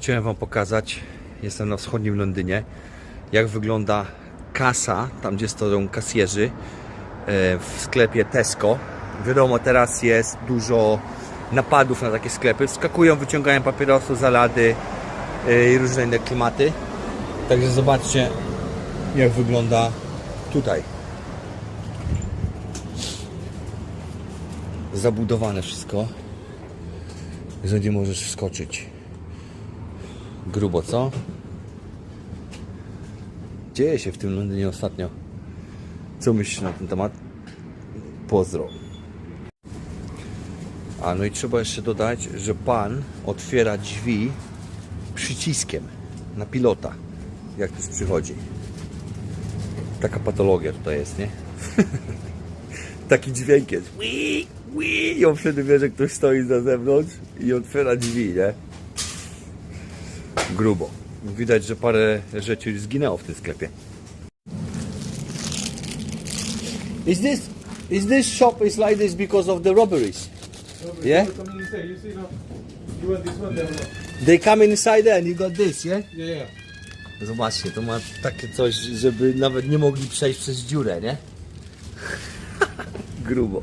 Chciałem Wam pokazać, jestem na wschodnim Londynie, jak wygląda kasa, tam gdzie stoją kasjerzy e, w sklepie Tesco. Wiadomo, teraz jest dużo napadów na takie sklepy. Wskakują, wyciągają papierosy, zalady e, i różne inne klimaty. Także zobaczcie, jak wygląda tutaj. Zabudowane wszystko, że możesz wskoczyć. Grubo, co? Dzieje się w tym Londynie ostatnio. Co myślisz na ten temat? Pozdro. A no i trzeba jeszcze dodać, że pan otwiera drzwi przyciskiem na pilota, jak ktoś przychodzi. Taka patologia tutaj jest, nie? Taki dźwięk jest. Ui, ui, I on wtedy wie, że ktoś stoi za zewnątrz i otwiera drzwi, nie? Grubo. Widać, że parę rzeczy już zginęło w tym sklepie. Is this is this shop is like this because of the robberies? Yeah? They come inside and you got this, yeah? Yeah, yeah. Zobaczcie, to ma takie coś, żeby nawet nie mogli przejść przez dziurę, nie? Grubo.